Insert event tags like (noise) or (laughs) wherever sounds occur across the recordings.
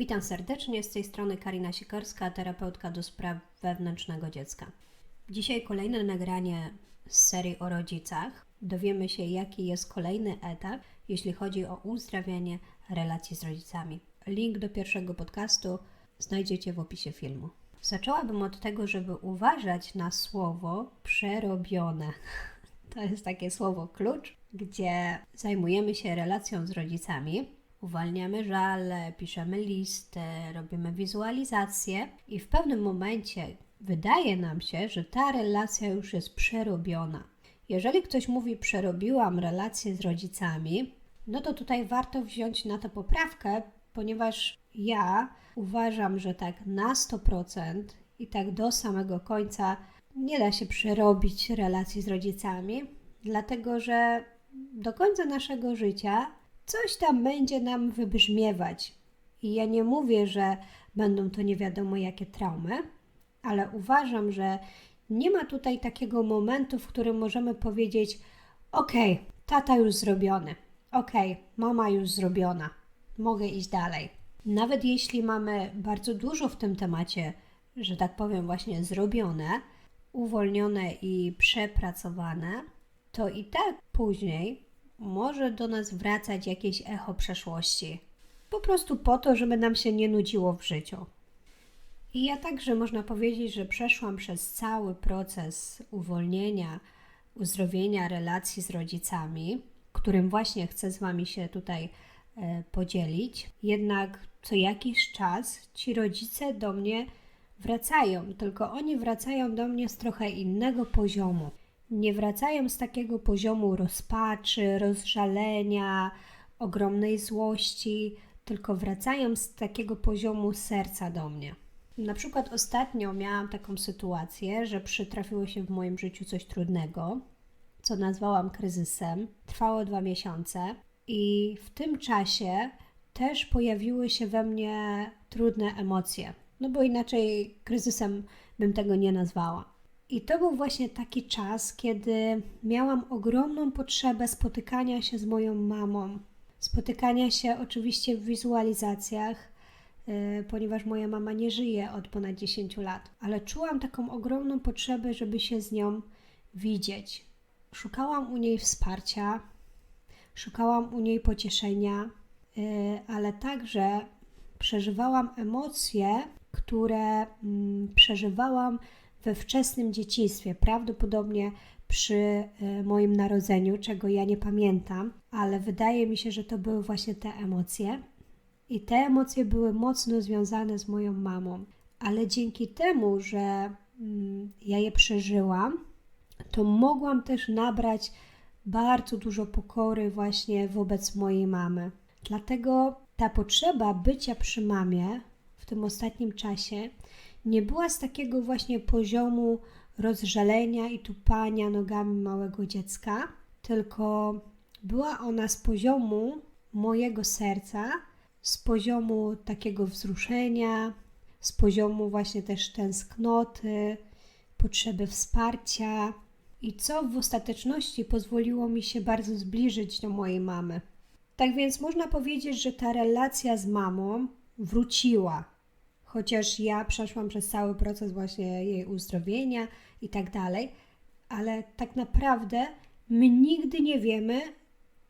Witam serdecznie, z tej strony Karina Sikorska, terapeutka do spraw wewnętrznego dziecka. Dzisiaj kolejne nagranie z serii o rodzicach. Dowiemy się, jaki jest kolejny etap, jeśli chodzi o uzdrawianie relacji z rodzicami. Link do pierwszego podcastu znajdziecie w opisie filmu. Zaczęłabym od tego, żeby uważać na słowo przerobione. (laughs) To jest takie słowo klucz, gdzie zajmujemy się relacją z rodzicami, uwalniamy żale, piszemy listy, robimy wizualizację i w pewnym momencie wydaje nam się, że ta relacja już jest przerobiona. Jeżeli ktoś mówi przerobiłam relację z rodzicami, no to tutaj warto wziąć na to poprawkę, ponieważ ja uważam, że tak na 100% i tak do samego końca nie da się przerobić relacji z rodzicami, dlatego że do końca naszego życia coś tam będzie nam wybrzmiewać. I ja nie mówię, że będą to nie wiadomo jakie traumy, ale uważam, że nie ma tutaj takiego momentu, w którym możemy powiedzieć: OK, tata już zrobiony, OK, mama już zrobiona, mogę iść dalej. Nawet jeśli mamy bardzo dużo w tym temacie, że tak powiem, właśnie zrobione, uwolnione i przepracowane, to i tak później może do nas wracać jakieś echo przeszłości. Po prostu po to, żeby nam się nie nudziło w życiu. I ja także można powiedzieć, że przeszłam przez cały proces uwolnienia, uzdrowienia relacji z rodzicami, którym właśnie chcę z Wami się tutaj e, podzielić. Jednak co jakiś czas ci rodzice do mnie wracają, tylko oni wracają do mnie z trochę innego poziomu. Nie wracają z takiego poziomu rozpaczy, rozżalenia, ogromnej złości, tylko wracają z takiego poziomu serca do mnie. Na przykład ostatnio miałam taką sytuację, że przytrafiło się w moim życiu coś trudnego, co nazwałam kryzysem. Trwało dwa miesiące i w tym czasie też pojawiły się we mnie trudne emocje. No bo inaczej kryzysem bym tego nie nazwała. I to był właśnie taki czas, kiedy miałam ogromną potrzebę spotykania się z moją mamą. Spotykania się oczywiście w wizualizacjach, yy, ponieważ moja mama nie żyje od ponad 10 lat, ale czułam taką ogromną potrzebę, żeby się z nią widzieć. Szukałam u niej wsparcia, szukałam u niej pocieszenia, yy, ale także przeżywałam emocje, które mm, przeżywałam we wczesnym dzieciństwie, prawdopodobnie przy e, moim narodzeniu, czego ja nie pamiętam, ale wydaje mi się, że to były właśnie te emocje. I te emocje były mocno związane z moją mamą, ale dzięki temu, że mm, ja je przeżyłam, to mogłam też nabrać bardzo dużo pokory właśnie wobec mojej mamy. Dlatego ta potrzeba bycia przy mamie w tym ostatnim czasie nie była z takiego właśnie poziomu rozżalenia i tupania nogami małego dziecka, tylko była ona z poziomu mojego serca, z poziomu takiego wzruszenia, z poziomu właśnie też tęsknoty, potrzeby wsparcia i co w ostateczności pozwoliło mi się bardzo zbliżyć do mojej mamy. Tak więc można powiedzieć, że ta relacja z mamą wróciła, chociaż ja przeszłam przez cały proces właśnie jej uzdrowienia i tak dalej, ale tak naprawdę my nigdy nie wiemy,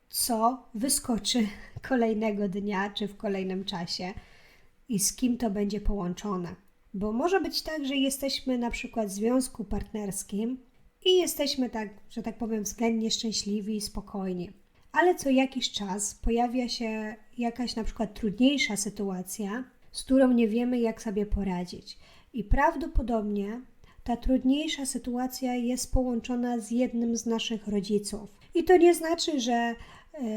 co wyskoczy (laughs) kolejnego dnia czy w kolejnym czasie i z kim to będzie połączone. Bo może być tak, że jesteśmy na przykład w związku partnerskim i jesteśmy tak, że tak powiem, względnie szczęśliwi i spokojni. Ale co jakiś czas pojawia się jakaś na przykład trudniejsza sytuacja, z którą nie wiemy, jak sobie poradzić. I prawdopodobnie ta trudniejsza sytuacja jest połączona z jednym z naszych rodziców. I to nie znaczy, że e,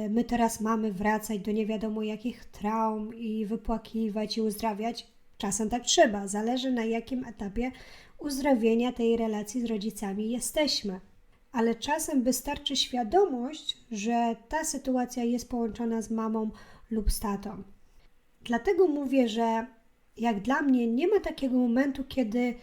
my teraz mamy wracać do nie wiadomo jakich traum i wypłakiwać i uzdrawiać. Czasem tak trzeba, zależy na jakim etapie uzdrowienia tej relacji z rodzicami jesteśmy. Ale czasem wystarczy świadomość, że ta sytuacja jest połączona z mamą lub z tatą. Dlatego mówię, że jak dla mnie nie ma takiego momentu, kiedy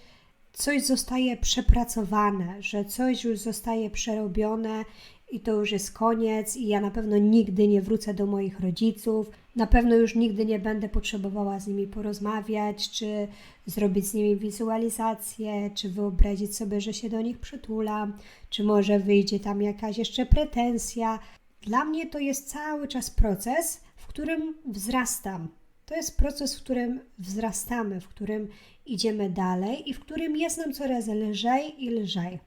coś zostaje przepracowane, że coś już zostaje przerobione i to już jest koniec, i ja na pewno nigdy nie wrócę do moich rodziców, Na pewno już nigdy nie będę potrzebowała z nimi porozmawiać, czy zrobić z nimi wizualizację, czy wyobrazić sobie, że się do nich przytulam, czy może wyjdzie tam jakaś jeszcze pretensja. Dla mnie to jest cały czas proces, w którym wzrastam. To jest proces, w którym wzrastamy, w którym idziemy dalej i w którym jest nam coraz lżej i lżej.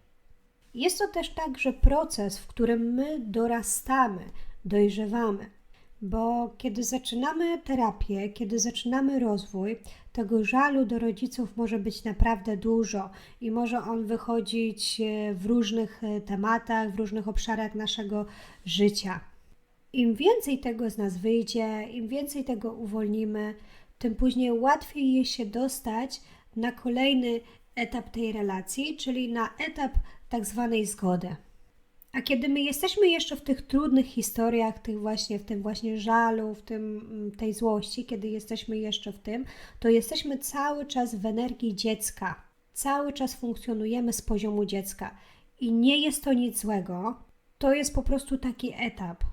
Jest to też także proces, w którym my dorastamy, dojrzewamy, bo kiedy zaczynamy terapię, kiedy zaczynamy rozwój, tego żalu do rodziców może być naprawdę dużo i może on wychodzić e, w różnych e, tematach, w różnych obszarach naszego życia. Im więcej tego z nas wyjdzie, im więcej tego uwolnimy, tym później łatwiej jest się dostać na kolejny etap tej relacji, czyli na etap tak zwanej zgody. A kiedy my jesteśmy jeszcze w tych trudnych historiach, tych właśnie, w tym właśnie żalu, w tym, mm, tej złości, kiedy jesteśmy jeszcze w tym, to jesteśmy cały czas w energii dziecka. Cały czas funkcjonujemy z poziomu dziecka. I nie jest to nic złego. To jest po prostu taki etap,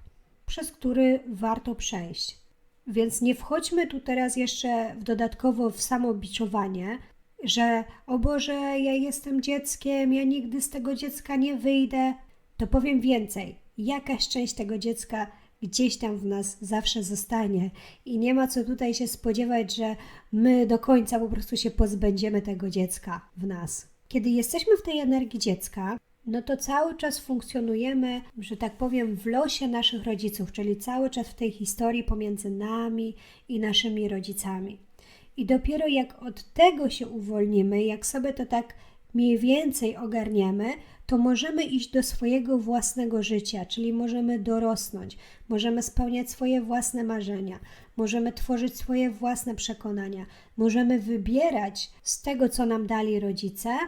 przez który warto przejść. Więc nie wchodźmy tu teraz jeszcze w dodatkowo w samobiczowanie, że o Boże, ja jestem dzieckiem, ja nigdy z tego dziecka nie wyjdę to powiem więcej. Jakaś część tego dziecka gdzieś tam w nas zawsze zostanie i nie ma co tutaj się spodziewać, że my do końca po prostu się pozbędziemy tego dziecka w nas. Kiedy jesteśmy w tej energii dziecka, no to cały czas funkcjonujemy, że tak powiem, w losie naszych rodziców, czyli cały czas w tej historii pomiędzy nami i naszymi rodzicami. I dopiero jak od tego się uwolnimy, jak sobie to tak mniej więcej ogarniemy, to możemy iść do swojego własnego życia, czyli możemy dorosnąć, możemy spełniać swoje własne marzenia, możemy tworzyć swoje własne przekonania, możemy wybierać z tego, co nam dali rodzice,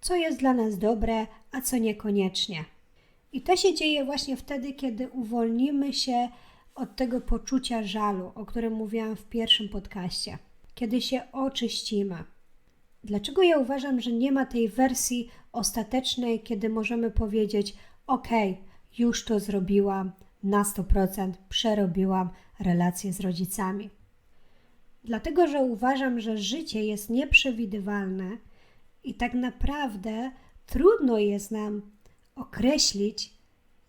co jest dla nas dobre, a co niekoniecznie. I to się dzieje właśnie wtedy, kiedy uwolnimy się od tego poczucia żalu, o którym mówiłam w pierwszym podcaście, kiedy się oczyścimy. Dlaczego ja uważam, że nie ma tej wersji ostatecznej, kiedy możemy powiedzieć: OK, już to zrobiłam, na 100% przerobiłam relacje z rodzicami? Dlatego, że uważam, że życie jest nieprzewidywalne i tak naprawdę trudno jest nam określić,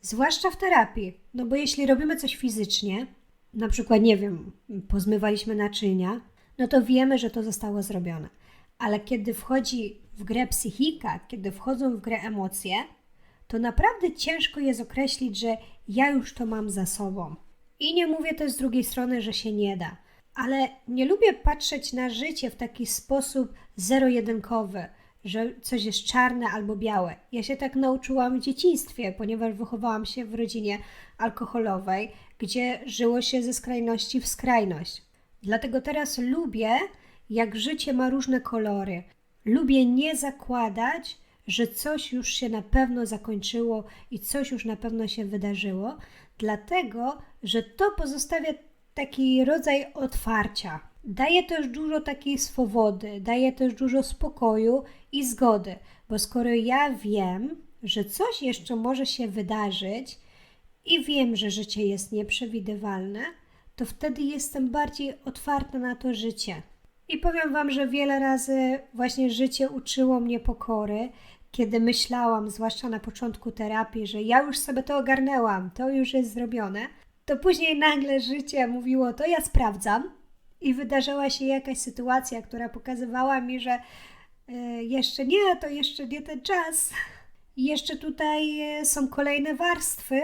zwłaszcza w terapii. No bo jeśli robimy coś fizycznie, na przykład, nie wiem, pozmywaliśmy naczynia, no to wiemy, że to zostało zrobione ale kiedy wchodzi w grę psychika, kiedy wchodzą w grę emocje, to naprawdę ciężko jest określić, że ja już to mam za sobą. I nie mówię też z drugiej strony, że się nie da, ale nie lubię patrzeć na życie w taki sposób zero-jedynkowy, że coś jest czarne albo białe. Ja się tak nauczyłam w dzieciństwie, ponieważ wychowałam się w rodzinie alkoholowej, gdzie żyło się ze skrajności w skrajność. Dlatego teraz lubię jak życie ma różne kolory. Lubię nie zakładać, że coś już się na pewno zakończyło i coś już na pewno się wydarzyło, dlatego że to pozostawia taki rodzaj otwarcia. Daje też dużo takiej swobody, daje też dużo spokoju i zgody, bo skoro ja wiem, że coś jeszcze może się wydarzyć i wiem, że życie jest nieprzewidywalne, to wtedy jestem bardziej otwarta na to życie. I powiem Wam, że wiele razy właśnie życie uczyło mnie pokory, kiedy myślałam, zwłaszcza na początku terapii, że ja już sobie to ogarnęłam, to już jest zrobione, to później nagle życie mówiło, to ja sprawdzam i wydarzyła się jakaś sytuacja, która pokazywała mi, że jeszcze nie, to jeszcze nie ten czas. Jeszcze tutaj y, są kolejne warstwy.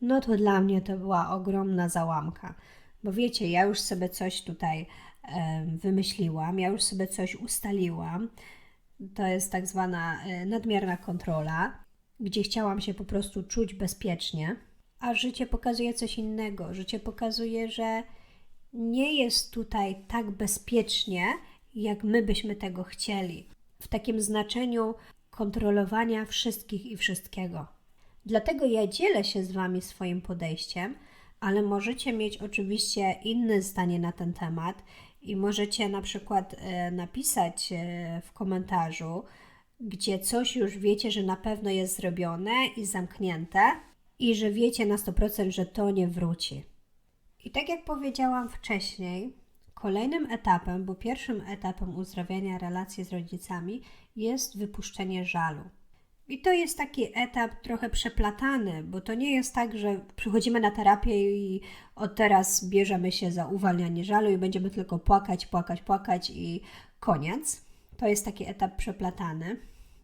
No to dla mnie to była ogromna załamka. Bo wiecie, ja już sobie coś tutaj wymyśliłam, ja już sobie coś ustaliłam. To jest tak zwana e, nadmierna kontrola, gdzie chciałam się po prostu czuć bezpiecznie, a życie pokazuje coś innego. Życie pokazuje, że nie jest tutaj tak bezpiecznie, jak my byśmy tego chcieli. W takim znaczeniu kontrolowania wszystkich i wszystkiego. Dlatego ja dzielę się z Wami swoim podejściem, ale możecie mieć oczywiście inne zdanie na ten temat i możecie na przykład e, napisać e, w komentarzu, gdzie coś już wiecie, że na pewno jest zrobione i zamknięte, i że wiecie na 100%, że to nie wróci. I tak jak powiedziałam wcześniej, kolejnym etapem, bo pierwszym etapem uzdrawiania relacji z rodzicami jest wypuszczenie żalu. I to jest taki etap trochę przeplatany, bo to nie jest tak, że przychodzimy na terapię i od teraz bierzemy się za uwalnianie żalu i będziemy tylko płakać, płakać, płakać i koniec. To jest taki etap przeplatany,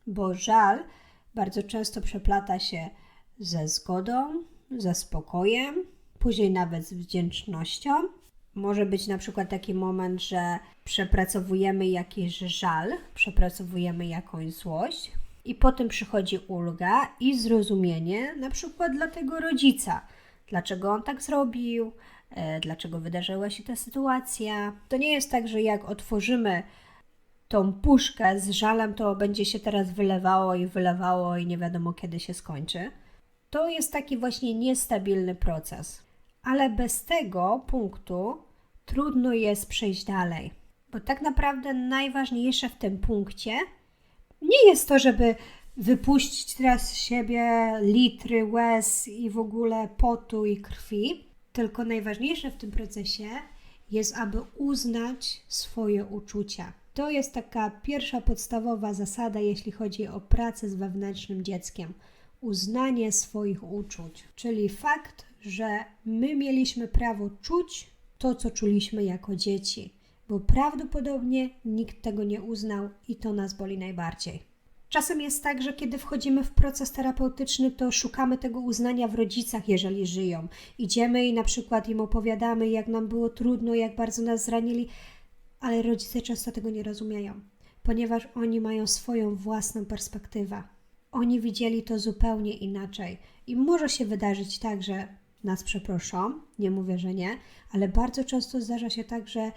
bo żal bardzo często przeplata się ze zgodą, ze spokojem, później nawet z wdzięcznością. Może być na przykład taki moment, że przepracowujemy jakiś żal, przepracowujemy jakąś złość, i potem przychodzi ulga i zrozumienie, na przykład dla tego rodzica, dlaczego on tak zrobił, e, dlaczego wydarzyła się ta sytuacja. To nie jest tak, że jak otworzymy tą puszkę z żalem, to będzie się teraz wylewało i wylewało i nie wiadomo kiedy się skończy. To jest taki właśnie niestabilny proces. Ale bez tego punktu trudno jest przejść dalej, bo tak naprawdę najważniejsze w tym punkcie nie jest to, żeby wypuścić teraz z siebie litry łez i w ogóle potu i krwi, tylko najważniejsze w tym procesie jest, aby uznać swoje uczucia. To jest taka pierwsza podstawowa zasada, jeśli chodzi o pracę z wewnętrznym dzieckiem. Uznanie swoich uczuć, czyli fakt, że my mieliśmy prawo czuć to, co czuliśmy jako dzieci bo prawdopodobnie nikt tego nie uznał i to nas boli najbardziej. Czasem jest tak, że kiedy wchodzimy w proces terapeutyczny, to szukamy tego uznania w rodzicach, jeżeli żyją. Idziemy i na przykład im opowiadamy, jak nam było trudno, jak bardzo nas zranili, ale rodzice często tego nie rozumieją, ponieważ oni mają swoją własną perspektywę. Oni widzieli to zupełnie inaczej i może się wydarzyć tak, że nas przeproszą, nie mówię, że nie, ale bardzo często zdarza się tak, że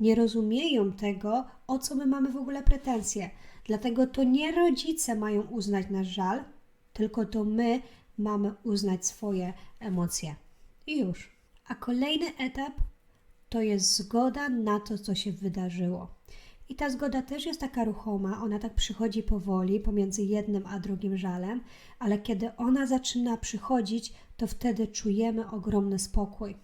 nie rozumieją tego, o co my mamy w ogóle pretensje. Dlatego to nie rodzice mają uznać nasz żal, tylko to my mamy uznać swoje emocje. I już. A kolejny etap to jest zgoda na to, co się wydarzyło. I ta zgoda też jest taka ruchoma, ona tak przychodzi powoli pomiędzy jednym a drugim żalem, ale kiedy ona zaczyna przychodzić, to wtedy czujemy ogromny spokój.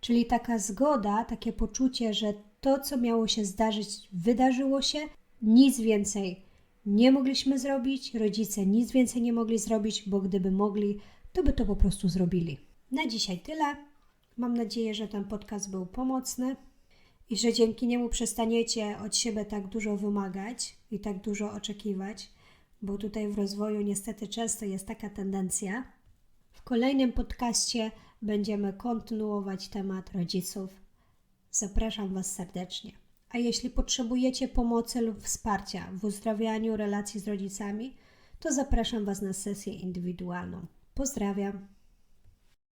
Czyli taka zgoda, takie poczucie, że to, co miało się zdarzyć, wydarzyło się, nic więcej nie mogliśmy zrobić, rodzice nic więcej nie mogli zrobić, bo gdyby mogli, to by to po prostu zrobili. Na dzisiaj tyle. Mam nadzieję, że ten podcast był pomocny i że dzięki niemu przestaniecie od siebie tak dużo wymagać i tak dużo oczekiwać, bo tutaj w rozwoju niestety często jest taka tendencja. Kolejnym podcaście będziemy kontynuować temat rodziców. Zapraszam Was serdecznie. A jeśli potrzebujecie pomocy lub wsparcia w uzdrawianiu relacji z rodzicami, to zapraszam Was na sesję indywidualną. Pozdrawiam.